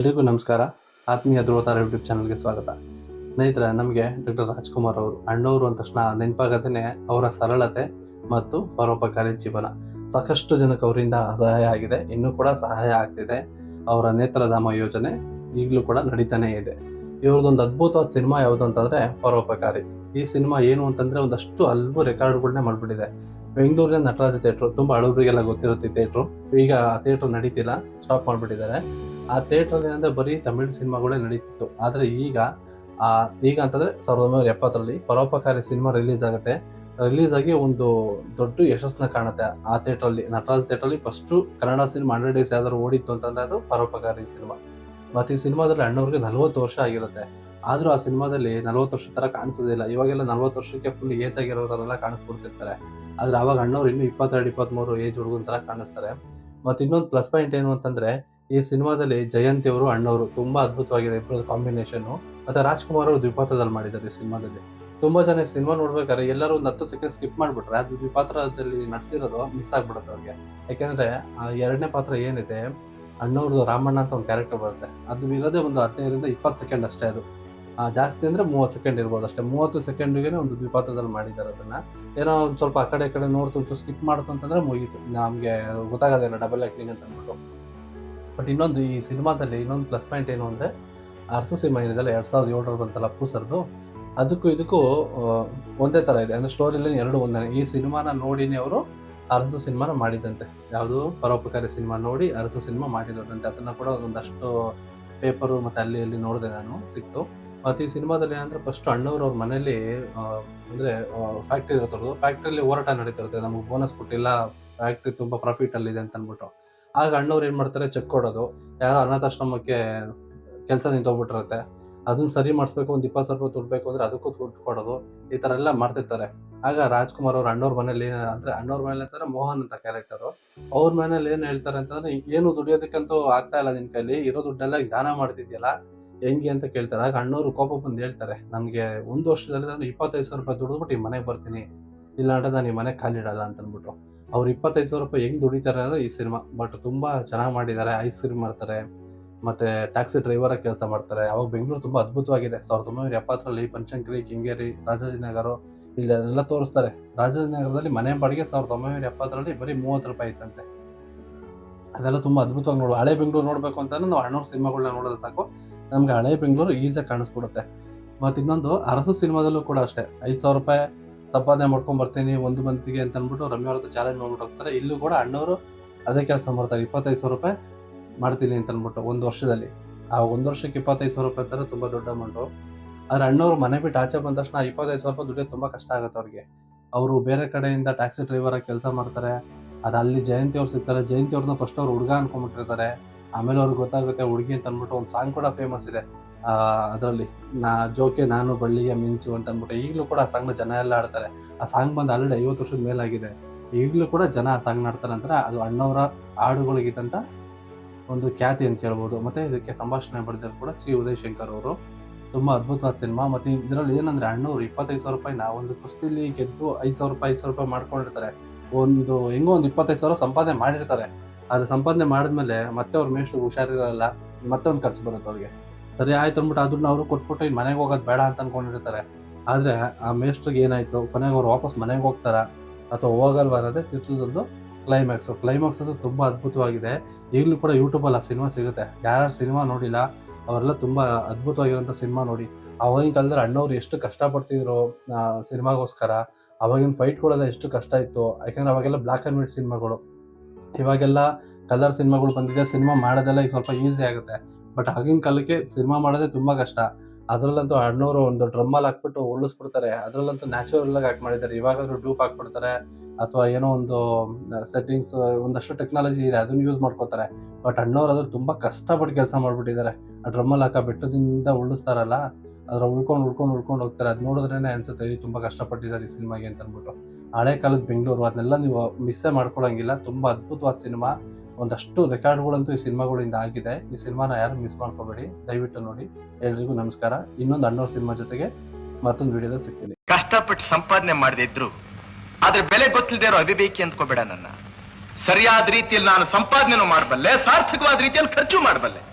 ಎಲ್ರಿಗೂ ನಮಸ್ಕಾರ. ಆತ್ಮೀಯ ಧ್ರುವತಾರ ಯೂಟ್ಯೂಬ್ ಚಾನಲ್ಗೆ ಸ್ವಾಗತ. ಸ್ನೇಹಿತರೆ, ನಮಗೆ ಡಾಕ್ಟರ್ ರಾಜ್ಕುಮಾರ್ ಅವರು ಅಣ್ಣವರು ಅಂದ ತಕ್ಷಣ ನೆನಪಾಗದೇ ಅವರ ಸರಳತೆ ಮತ್ತು ಪರೋಪಕಾರಿ ಜೀವನ. ಸಾಕಷ್ಟು ಜನಕ್ಕೆ ಅವರಿಂದ ಸಹಾಯ ಆಗಿದೆ. ಇನ್ನೂ ಕೂಡ ಸಹಾಯ ಆಗ್ತಿದೆ. ಅವರ ನೇತ್ರಧಾಮ ಯೋಜನೆ ಈಗಲೂ ಕೂಡ ನಡೀತಾನೆ ಇದೆ. ಇವ್ರದ್ದೊಂದು ಅದ್ಭುತವಾದ ಸಿನಿಮಾ ಯಾವುದು ಅಂತಂದರೆ ಪರೋಪಕಾರಿ. ಈ ಸಿನಿಮಾ ಏನು ಅಂತಂದರೆ ಒಂದಷ್ಟು ಹಲವು ರೆಕಾರ್ಡ್ಗಳನ್ನೇ ಮಾಡಿಬಿಟ್ಟಿದೆ. ಬೆಂಗಳೂರಿನ ನಟರಾಜ ಥಿಯೇಟ್ರು, ತುಂಬ ಹಳಬರಿಗೆಲ್ಲ ಗೊತ್ತಿರುತ್ತೆ ಥಿಯೇಟ್ರು. ಈಗ ಆ ಥಿಯೇಟ್ರ್ ನಡೀತಿಲ್ಲ. ಸ್ಟಾಪ್ ಮಾಡಿಬಿಟ್ಟಿದ್ದಾರೆ. ಆ ಥಿಯೇಟ್ರಲ್ಲಿ ಏನಂದ್ರೆ ಬರೀ ತಮಿಳು ಸಿನಿಮಾಗಳೇ ನಡೀತಿತ್ತು. ಆದರೆ ಈಗ ಈಗ ಅಂತಂದ್ರೆ ಸಾವಿರದ ಒಂಬೈನೂರ ಎಪ್ಪತ್ತರಲ್ಲಿ ಪರೋಪಕಾರಿ ಸಿನಿಮಾ ರಿಲೀಸ್ ಆಗುತ್ತೆ. ರಿಲೀಸ್ ಆಗಿ ಒಂದು ದೊಡ್ಡ ಯಶಸ್ಸನ್ನ ಕಾಣುತ್ತೆ ಆ ಥಿಯೇಟ್ರಲ್ಲಿ. ನಟರಾಜ್ ಥಿಯೇಟ್ರಲ್ಲಿ first Kannada cinema hundred days ಯಾವ್ದಾದ್ರು ಓಡಿತ್ತು ಅಂತಂದ್ರೆ ಅದು ಪರೋಪಕಾರಿ ಸಿನಿಮಾ. ಮತ್ತು ಈ ಸಿನಿಮಾದಲ್ಲಿ ಅಣ್ಣವ್ರಿಗೆ ನಲ್ವತ್ತು ವರ್ಷ ಆಗಿರುತ್ತೆ. ಆದರೂ ಆ ಸಿನಿಮಾದಲ್ಲಿ ನಲ್ವತ್ತು ವರ್ಷ ಥರ ಕಾಣಿಸೋದಿಲ್ಲ ಇವಾಗೆಲ್ಲ ನಲ್ವತ್ತು ವರ್ಷಕ್ಕೆ ಫುಲ್ ಏಜ್ ಆಗಿರೋ ಥರ ಕಾಣಿಸ್ಬಿಡ್ತಿರ್ತಾರೆ. ಆದರೆ ಅವಾಗ ಅಣ್ಣವ್ರು ಇನ್ನೂ ಇಪ್ಪತ್ತೆರಡು ಇಪ್ಪತ್ತ್ಮೂರು ಏಜ್ ಹುಡುಗನ ಥರ ಕಾಣಿಸ್ತಾರೆ. ಮತ್ತು ಇನ್ನೊಂದು ಪ್ಲಸ್ ಪಾಯಿಂಟ್ ಏನು ಅಂತಂದರೆ ಈ ಸಿನಿಮಾದಲ್ಲಿ ಜಯಂತಿ ಅವರು, ಅಣ್ಣವರು ತುಂಬಾ ಅದ್ಭುತವಾಗಿದೆ ಇಬ್ಬರ ಕಾಂಬಿನೇಷನ್ ಅಥವಾ ರಾಜ್ಕುಮಾರ್ ಅವರು ದ್ವಿಪಾತ್ರದಲ್ಲಿ ಮಾಡಿದ್ದಾರೆ ಈ ಸಿನಿಮಾದಲ್ಲಿ. ತುಂಬಾ ಜನ ಸಿನಿಮಾ ನೋಡ್ಬೇಕಾದ್ರೆ ಎಲ್ಲರೂ ಒಂದು ಹತ್ತು ಸೆಕೆಂಡ್ ಸ್ಕಿಪ್ ಮಾಡಿಬಿಟ್ರೆ ಅದು ದ್ವಿಪಾತ್ರದಲ್ಲಿ ನಡೆಸಿರೋದು ಮಿಸ್ ಆಗ್ಬಿಡುತ್ತೆ ಅವ್ರಿಗೆ. ಯಾಕೆಂದ್ರೆ, ಆ ಎರಡನೇ ಪಾತ್ರ ಏನಿದೆ, ಅಣ್ಣವ್ರದ್ದು ರಾಮಣ್ಣ ಅಂತ ಒಂದು ಕ್ಯಾರೆಕ್ಟರ್ ಬರುತ್ತೆ. ಅದು ಇರೋದೇ ಒಂದು ಹದಿನೈದರಿಂದ ಇಪ್ಪತ್ತು ಸೆಕೆಂಡ್ ಅಷ್ಟೇ ಅದು. ಜಾಸ್ತಿ ಅಂದರೆ ಮೂವತ್ತು ಸೆಕೆಂಡ್ ಇರ್ಬೋದು ಅಷ್ಟೇ. ಮೂವತ್ತು ಸೆಕೆಂಡಿಗೆ ಒಂದು ದ್ವಿಪಾತ್ರದಲ್ಲಿ ಮಾಡಿದ್ದಾರೆ ಅದನ್ನ. ಏನೋ ಒಂದು ಸ್ವಲ್ಪ ಆ ಕಡೆ ಕಡೆ ನೋಡ್ತು ಸ್ಕಿಪ್ ಮಾಡ್ತು ಅಂತಂದ್ರೆ ಮುಗೀತು. ನಮಗೆ ಗೊತ್ತಾಗೋದಿಲ್ಲ ಡಬಲ್ ಆ್ಯಕ್ಟಿಂಗ್ ಅಂತ ಅಂದ್ಬಿಟ್ಟು. ಬಟ್ ಇನ್ನೊಂದು ಈ ಸಿನಿಮಾದಲ್ಲಿ ಇನ್ನೊಂದು ಪ್ಲಸ್ ಪಾಯಿಂಟ್ ಏನು ಅಂದರೆ ಅರಸು ಸಿನಿಮಾ ಏನಿದೆಲ್ಲ ಎರಡು ಸಾವಿರದ ಏಳರಲ್ಲಿ ಬಂತಲ್ಲ ಪೂಸರ್ದು ಸರ್ದು. ಅದಕ್ಕೂ ಇದಕ್ಕೂ ಒಂದೇ ಥರ ಇದೆ. ಅಂದರೆ ಸ್ಟೋರಿಲಿ ಎರಡು ಒಂದೇ. ಈ ಸಿನಿಮಾನ ನೋಡಿನೇ ಅವರು ಅರಸು ಸಿನಿಮಾನ ಮಾಡಿದಂತೆ. ಯಾವುದು? ಪರೋಪಕಾರಿ ಸಿನಿಮಾ ನೋಡಿ ಅರಸು ಸಿನಿಮಾ ಮಾಡಿರೋದಂತೆ ಅದನ್ನು ಕೂಡ ಒಂದಷ್ಟು ಪೇಪರು ಮತ್ತು ಅಲ್ಲಿ ಅಲ್ಲಿ ನೋಡಿದೆ ನಾನು, ಸಿಕ್ತು. ಮತ್ತು ಈ ಸಿನಿಮಾದಲ್ಲಿ ಏನಂದ್ರೆ ಫಸ್ಟ್ ಅಣ್ಣವರು ಅವ್ರ ಮನೇಲಿ ಅಂದರೆ ಅಂದ್ರೆ ಫ್ಯಾಕ್ಟ್ರಿ ಇರುತ್ತವ್ರದ್ದು ಫ್ಯಾಕ್ಟ್ರಿಯಲ್ಲಿ ಹೋರಾಟ ನಡೀತಿರುತ್ತೆ ನಮಗೆ ಬೋನಸ್ ಕೊಟ್ಟಿಲ್ಲ. ಫ್ಯಾಕ್ಟ್ರಿ ತುಂಬ ಪ್ರಾಫಿಟಲ್ಲಿದೆ ಅಂತ ಅಂದ್ಬಿಟ್ಟು ಆಗ ಅಣ್ಣವ್ರು ಏನು ಮಾಡ್ತಾರೆ? ಚೆಕ್ ಕೊಡೋದು. ಯಾರೋ ಅನಾಥಾಶ್ರಮಕ್ಕೆ ಕೆಲಸ ನಿಂತೋಗ್ಬಿಟ್ಟಿರುತ್ತೆ. ಅದನ್ನ ಸರಿ ಮಾಡಿಸ್ಬೇಕು, ಒಂದು ಇಪ್ಪತ್ತು ಸಾವಿರ ರೂಪಾಯಿ ದುಡ್ಬೇಕು ಅಂದ್ರೆ ಅದಕ್ಕೂ ದುಡ್ಡು ಕೊಡೋದು. ಈ ಥರ ಎಲ್ಲ ಮಾಡ್ತಿರ್ತಾರೆ. ಆಗ ರಾಜ್ಕುಮಾರ್ ಅವ್ರ ಅಣ್ಣವ್ರ ಮನೇಲಿ ಅಂದ್ರೆ ಅಣ್ಣವ್ರ ಮನೇಲಿ ಅಂತಾರೆ ಮೋಹನ್ ಅಂತ ಕ್ಯಾರೆಕ್ಟರು ಅವ್ರ. ಮನೇಲಿ ಏನು ಹೇಳ್ತಾರೆ ಅಂತಂದ್ರೆ ಏನು ದುಡಿಯೋದಕ್ಕಂತೂ ಆಗ್ತಾ ಇಲ್ಲ ನಿನ್ ಕೈಲಿ. ಇರೋ ದುಡ್ಡೆಲ್ಲ ದಾನ ಮಾಡ್ತಿದ್ಯಲ್ಲ. ಹೆಂಗೆ ಅಂತ ಕೇಳ್ತಾರೆ. ಆಗ ಅಣ್ಣವ್ರು ಕೋಪ ಬಂದು ಹೇಳ್ತಾರೆ, ನನಗೆ ಒಂದು ವರ್ಷದಲ್ಲಿ ನಾನು ಇಪ್ಪತ್ತೈದು ಸಾವಿರ ರೂಪಾಯಿ ದುಡಿದ್ಬಿಟ್ಟು ಈ ಮನೆಗೆ ಬರ್ತೀನಿ. ಇಲ್ಲ ನಾನು ಈ ಮನೆ ಕಾಲಿಡಲ್ಲ ಅಂತ ಅಂದ್ಬಿಟ್ಟು ಅವ್ರು ಇಪ್ಪತ್ತೈದು ಸಾವಿರ ರೂಪಾಯಿ ಹೆಂಗ್ ದುಡಿತಾರೆ ಅಂದ್ರೆ ಈ ಸಿನಿಮಾ. ಬಟ್ ತುಂಬಾ ಚೆನ್ನಾಗಿ ಮಾಡಿದ್ದಾರೆ, ಐಸ್ ಕ್ರೀಮ್ ಮಾಡ್ತಾರೆ, ಮತ್ತೆ ಟ್ಯಾಕ್ಸಿ ಡ್ರೈವರ್ ಆಗಿ ಕೆಲಸ ಮಾಡ್ತಾರೆ. ಅವಾಗ ಬೆಂಗಳೂರು ತುಂಬಾ ಅದ್ಭುತವಾಗಿದೆ. ಸಾವಿರದ ಒಂಬೈನೂರ ಎಪ್ಪತ್ತರಲ್ಲಿ ಪಂಚಂಕ್ರಿ ಕಿಂಗೇರಿ ರಾಜಾಜಿನಗರ ಇಲ್ಲೆಲ್ಲ ತೋರಿಸ್ತಾರೆ. ರಾಜಾಜಿನಗರದಲ್ಲಿ ಮನೆ ಬಾಡಿಗೆ ಸಾವಿರದ ಒಂಬೈನೂರ ಎಪ್ಪತ್ತರಲ್ಲಿ ಬರೀ ಮೂವತ್ತು ರೂಪಾಯಿ ಇತ್ತಂತೆ. ಅದೆಲ್ಲ ತುಂಬಾ ಅದ್ಭುತವಾಗಿ ನೋಡು. ಹಳೆ ಬೆಂಗಳೂರು ನೋಡಬೇಕು ಅಂತಂದ್ರೆ ನಾವು ಅಣ್ಣವ್ರ ಸಿನಿಮಾಗಳನ್ನ ನೋಡಿದ್ರೆ ಸಾಕು. ನಮಗೆ ಹಳೆ ಬೆಂಗಳೂರು ಈಸಿಯಾಗಿ ಕಾಣಿಸ್ಬಿಡುತ್ತೆ. ಮತ್ತು ಇನ್ನೊಂದು ಅರಸು ಸಿನಿಮಾದಲ್ಲೂ ಕೂಡ ಅಷ್ಟೇ. ಐದು ಸಾವಿರ ರೂಪಾಯಿ ಸಂಪಾದನೆ ಮಾಡ್ಕೊಂಡು ಬರ್ತೀನಿ ಒಂದು ಮಂತಿಗೆ ಅಂತ ಅಂದ್ಬಿಟ್ಟು ರಮ್ಯ ಅವ್ರ ಹತ್ರ ಚಾಲೆಂಜ್ ಮಾಡ್ಬಿಟ್ಟು ಹೋಗ್ತಾರೆ. ಇಲ್ಲೂ ಕೂಡ ಅಣ್ಣವರು ಅದೇ ಕೆಲಸ ಮಾಡ್ತಾರೆ. ಇಪ್ಪತ್ತೈದು ಸಾವಿರ ರೂಪಾಯಿ ಮಾಡ್ತೀನಿ ಅಂತ ಅಂದ್ಬಿಟ್ಟು ಒಂದು ವರ್ಷದಲ್ಲಿ. ಆ ಒಂದು ವರ್ಷಕ್ಕೆ ಇಪ್ಪತ್ತೈದು ಸಾವಿರ ರೂಪಾಯಿ ಅಂತಾರೆ, ತುಂಬ ದೊಡ್ಡ ಅಮೌಂಟು ಆದ್ರೆ ಅಣ್ಣವ್ರು ಮನೆ ಬಿಟ್ಟು ಆಚೆ ಬಂದ ತಕ್ಷಣ ಇಪ್ಪತ್ತೈದು ಸಾವಿರ ರೂಪಾಯಿ ದುಡಿಯೋದು ತುಂಬ ಕಷ್ಟ ಆಗುತ್ತೆ ಅವ್ರಿಗೆ. ಅವರು ಬೇರೆ ಕಡೆಯಿಂದ ಟ್ಯಾಕ್ಸಿ ಡ್ರೈವರ್ ಆಗಿ ಕೆಲಸ ಮಾಡ್ತಾರೆ. ಅದು ಅಲ್ಲಿ ಜಯಂತಿ ಅವ್ರು ಸಿಗ್ತಾರೆ. ಜಯಂತಿ ಅವ್ರನ್ನ ಫಸ್ಟ್ ಅವ್ರು ಹುಡುಗ ಅನ್ಕೊಂಡ್ಬಿಟ್ಟಿರ್ತಾರೆ. ಆಮೇಲೆ ಅವ್ರಿಗೆ ಗೊತ್ತಾಗುತ್ತೆ ಹುಡುಗಿ ಅಂತ ಅಂದ್ಬಿಟ್ಟು ಒಂದು ಸಾಂಗ್ ಕೂಡ ಫೇಮಸ್ ಇದೆ. ಅದರಲ್ಲಿ ನಾ ಜೋಕೆ ನಾನು ಬಳ್ಳಿಗೆ ಮಿಂಚು ಅಂತ ಅಂದ್ಬಿಟ್ಟು ಈಗಲೂ ಕೂಡ ಆ ಸಾಂಗ್ನ ಜನ ಎಲ್ಲ ಆಡ್ತಾರೆ ಆ ಸಾಂಗ್ ಬಂದು ಆಲ್ರೆಡಿ ಐವತ್ತು ವರ್ಷದ ಮೇಲಾಗಿದೆ. ಈಗಲೂ ಕೂಡ ಜನ ಆ ಸಾಂಗ್ ಆಡ್ತಾರೆ ಅಂದ್ರೆ ಅದು ಅಣ್ಣವರ ಹಾಡುಗಳಿಗಿದ್ದಂಥ ಒಂದು ಖ್ಯಾತಿ ಅಂತ ಹೇಳ್ಬೋದು. ಮತ್ತೆ ಇದಕ್ಕೆ ಸಂಭಾಷಣೆ ಬರೆದಿರೋ ಕೂಡ ಸಿ ಉದಯ್ ಶಂಕರ್ ಅವರು. ತುಂಬಾ ಅದ್ಭುತವಾದ ಸಿನಿಮಾ. ಮತ್ತೆ ಇದರಲ್ಲಿ ಏನಂದ್ರೆ ಅಣ್ಣವ್ರು ಇಪ್ಪತ್ತೈದು ಸಾವಿರ ರೂಪಾಯಿನ ಒಂದು ಕುಸ್ತಿಲಿ ಗೆದ್ದು ಐದು ಸಾವಿರ ರೂಪಾಯಿ, ಐದು ಸಾವಿರ ರೂಪಾಯಿ ಮಾಡ್ಕೊಂಡಿರ್ತಾರೆ. ಒಂದು ಹೆಂಗೋ ಒಂದು ಇಪ್ಪತ್ತೈದು ಸಾವಿರ ಸಂಪಾದನೆ ಮಾಡಿರ್ತಾರೆ. ಅದು ಸಂಪಾದನೆ ಮಾಡಿದ್ಮೇಲೆ ಮತ್ತೆ ಅವ್ರ ಮೇಷ್ಟು ಹುಷಾರಿರಲ್ಲ. ಮತ್ತೆ ಒಂದು ಖರ್ಚು ಬರುತ್ತೆ ಅವ್ರಿಗೆ. ಸರಿ ಆಯ್ತು ಅಂದ್ಬಿಟ್ಟು ಅದನ್ನ ಅವರು ಕೊಟ್ಬಿಟ್ಟು ಇನ್ನು ಮನೆಗೆ ಹೋಗೋದು ಬೇಡ ಅಂತ ಅನ್ಕೊಂಡಿರ್ತಾರೆ. ಆದ್ರೆ ಆ ಮೇಸ್ಟ್ರಿಗೆ ಏನಾಯ್ತು? ಕೊನೆಗೆ ಅವ್ರು ವಾಪಸ್ ಮನೆಗೆ ಹೋಗ್ತಾರ? ಅಥವಾ ಹೋಗಲ್ವಾ ಅನ್ನೋದೇ ಚಿತ್ರದೊಂದು ಕ್ಲೈಮ್ಯಾಕ್ಸ್ ಕ್ಲೈಮ್ಯಾಕ್ಸ್ ಅದು ತುಂಬಾ ಅದ್ಭುತವಾಗಿದೆ. ಈಗಲೂ ಕೂಡ ಯೂಟ್ಯೂಬಲ್ಲಿ ಆ ಸಿನಿಮಾ ಸಿಗುತ್ತೆ. ಯಾರ್ಯಾರು ಸಿನಿಮಾ ನೋಡಿಲ್ಲ, ಅವರೆಲ್ಲ ತುಂಬಾ ಅದ್ಭುತವಾಗಿರೋಂಥ ಸಿನಿಮಾ ನೋಡಿ. ಅವಾಗಿನ ಕಾಲದಲ್ಲಿ ಅಣ್ಣವ್ರು ಎಷ್ಟು ಕಷ್ಟಪಡ್ತಿದ್ರು ಸಿನಿಮಾಗೋಸ್ಕರ ಅವಾಗಿನ ಫೈಟ್ಗಳೆಲ್ಲ ಎಷ್ಟು ಕಷ್ಟ ಇತ್ತು. ಯಾಕಂದ್ರೆ ಅವಾಗೆಲ್ಲ ಬ್ಲ್ಯಾಕ್ ಆ್ಯಂಡ್ ವೈಟ್ ಸಿನಿಮಾಗಳು ಇವಾಗೆಲ್ಲ ಕಲರ್ ಸಿನಿಮಾಗಳು ಬಂದಿದೆ. ಸಿನಿಮಾ ಮಾಡೋದೆಲ್ಲ ಈಗ ಸ್ವಲ್ಪ ಈಸಿ ಆಗುತ್ತೆ. ಬಟ್ ಆಗಿನ ಕಾಲಕ್ಕೆ ಸಿನಿಮಾ ಮಾಡೋದೇ ತುಂಬಾ ಕಷ್ಟ. ಅದರಲ್ಲಂತೂ ಅಣ್ಣವರು ಒಂದು ಡ್ರಮ್ಮಲ್ಲಿ ಹಾಕ್ಬಿಟ್ಟು ಉಳಿಸ್ಬಿಡ್ತಾರೆ ಅದರಲ್ಲಂತೂ ನ್ಯಾಚುರಲ್ ಆಗಿ ಆಕ್ಟ್ ಮಾಡಿದ್ದಾರೆ. ಇವಾಗಾದರೂ ಡೂಪ್ ಹಾಕ್ಬಿಡ್ತಾರೆ. ಅಥವಾ ಏನೋ ಒಂದು ಸೆಟ್ಟಿಂಗ್ಸ್ ಒಂದಷ್ಟು ಟೆಕ್ನಾಲಜಿ ಇದೆ ಅದನ್ನ ಯೂಸ್ ಮಾಡ್ಕೋತಾರೆ. ಬಟ್ ಅಣ್ಣವ್ರು ಅದ್ರ ತುಂಬಾ ಕಷ್ಟಪಟ್ಟು ಕೆಲಸ ಮಾಡ್ಬಿಟ್ಟಿದ್ದಾರೆ. ಆ ಡ್ರಮ್ಮಲ್ಲಿ ಹಾಕ ಬೆಟ್ಟದಿಂದ ಉಳಿಸ್ತಾರಲ್ಲ ಅದ್ರ ಉಳ್ಕೊಂಡು ಉಳ್ಕೊಂಡು ಉಳ್ಕೊಂಡು ಹೋಗ್ತಾರೆ. ಅದು ನೋಡಿದ್ರೇ ಅನ್ಸುತ್ತೆ "ಅಯ್ಯೋ, ತುಂಬಾ ಕಷ್ಟಪಟ್ಟಿದ್ದಾರೆ ಈ ಸಿನಿಮಾಗೆ ಅಂತ ಅಂದ್ಬಿಟ್ಟು. ಹಳೆ ಕಾಲದ ಬೆಂಗಳೂರು ಅದನ್ನೆಲ್ಲ ನೀವು ಮಿಸ್ಸೇ ಮಾಡ್ಕೊಳಂಗಿಲ್ಲ. ತುಂಬಾ ಅದ್ಭುತವಾದ ಸಿನಿಮಾ. ಒಂದಷ್ಟು ರೆಕಾರ್ಡ್ಗಳಂತೂ ಈ ಸಿನಿಮಾಗಳಿಂದ ಆಗಿದೆ. ಈ ಸಿನಿಮಾನ ಯಾರು ಮಿಸ್ ಮಾಡ್ಕೋಬೇಡಿ. ದಯವಿಟ್ಟು ನೋಡಿ. ಎಲ್ರಿಗೂ ನಮಸ್ಕಾರ. ಇನ್ನೊಂದು ಅಣ್ಣವ್ರ ಸಿನಿಮಾ ಜೊತೆಗೆ ಮತ್ತೊಂದು ವಿಡಿಯೋದಲ್ಲಿ ಸಿಗ್ತೀನಿ. ಕಷ್ಟಪಟ್ಟು ಸಂಪಾದನೆ ಮಾಡದಿದ್ರು ಆದ್ರೆ ಬೆಲೆ ಗೊತ್ತಿಲ್ಲದೆ ಇರೋ ಅಭಿಬೇಕಿ ಅಂದ್ಕೋಬೇಡ ನನ್ನ. ಸರಿಯಾದ ರೀತಿಯಲ್ಲಿ ನಾನು ಸಂಪಾದನೆ ಮಾಡಬಲ್ಲೆ, ಸಾರ್ಥಕವಾದ ರೀತಿಯಲ್ಲಿ ಖರ್ಚು ಮಾಡಬಲ್ಲೆ.